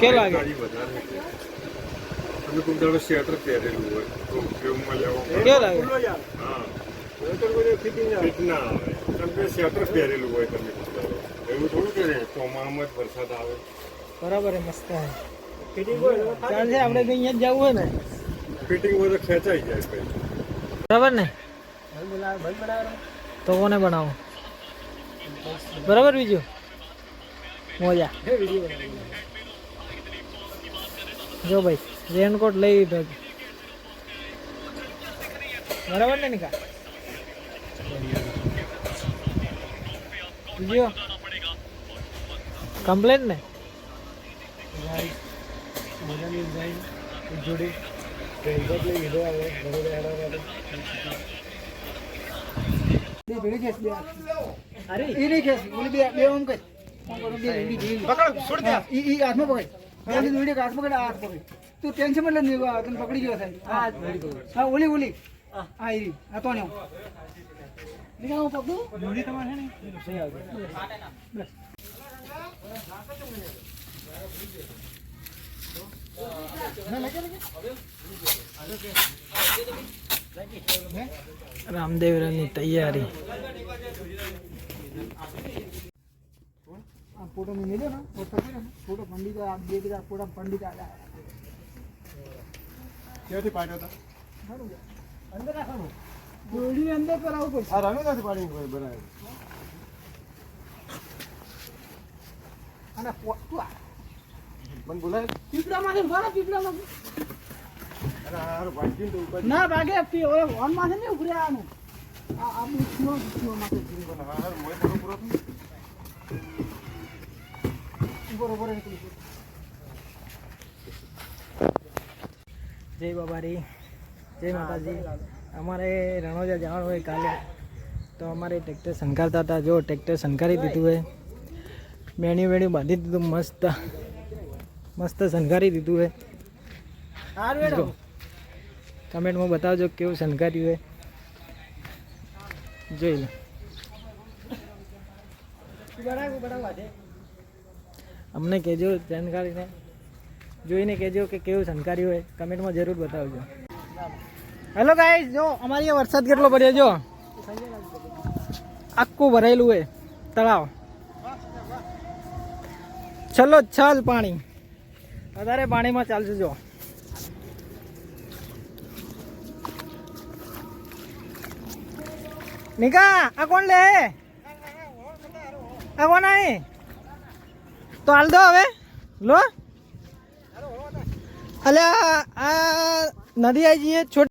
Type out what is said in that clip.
કે લાગે. તમે કોઈ દાડો સ્વેટર પહેરેલું હોય તો ઉપયોગમાં લેવો કે લાગે? હા. ફિટ ના આવે. તમે કે સ્વેટર પહેરેલું હોય તમે એવું થોડું કે ચોમાસામાં જ વરસાદ આવે. બરાબર મસ્ત હે ચાલશે આપણે તો અહીંયા જ જવું હોય ને. ફિટિંગ હોય તો ખેંચાઈ જાય બરાબર ને? તો કોને બનાવો? બરાબર બીજું? મોજા. જો ભાઈ રેનકોટ લઈ લીધો બરાબર ને નિકા? બીજું? કમ્પ્લેન ને? જોડી અરે. એ નહીં ખેંચ બે બે ઓમ કઈ. પકડ છોડ ઈ ઈ હાથમાં પકડ. કે હાથમાં પકડ હાથ પકડ તું ટેન્શનમાં લે તને પકડી ગયો થાય હા. ઓલી ઓલી. હા. ઈ હા તો ને. નીકળ પકડું જોડી તમારે છે ને? સહી આવશે રામદેવરાની તૈયારી. ફોટો મેં લીધો ને ફોટો કર્યો ને ફોટો પંડિત આ બે બધા ફોટા પંડિત આ ક્યાંથી પાડ્યો હતા અંદર રાખવાનું દોડી અંદર કરાવવું પડશે. આ રમે નથી પાડી બનાવે? અને પો- તું આ. મને બોલાય? પીપળામાંથી ઊભા પીપળામાંથી અરે હારું ભાગીને તો ઉપર ના ભાગે પી ઓલો હોર્નમાં છે ને ઉભરે આનું. આ આ બુક નો નો માં હારું મોય પૂરો પૂરો થયું. ઊભો ઊભો નીકળી જય બાબારી. જય માતાજી. અમારે રણોજા જવાનું હોય કાલે. તો અમારે ટ્રેક્ટર શંકારતા હતા. જો ટ્રેક્ટર શંકારી દીધું હોય. મેણ્યું વેણ્યું બાંધી દીધું મસ્ત. મસ્ત શણગારી દીધું હોય. કમેન્ટમાં બતાવજો કેવું શણગાર્યું હોય. જોઈ લો. અમને કહેજો જાણકારીને. જોઈને કહેજો કે કેવું જાણકારી હોય, કમેન્ટમાં જરૂર બતાવજો. હેલો ગાઈસ જો અમારી વરસાદ કેટલો પડ્યો જો? આખું ભરાયેલું હોય, તળાવ. છલો છલ પાણી. વધારે પાણીમાં ચાલશે જો. નિકા, આ કોણ લે? આ કોણ આય? તો હાલ દો હવે. લો. અલ્યા આ નદી આવી જઈએ છોટ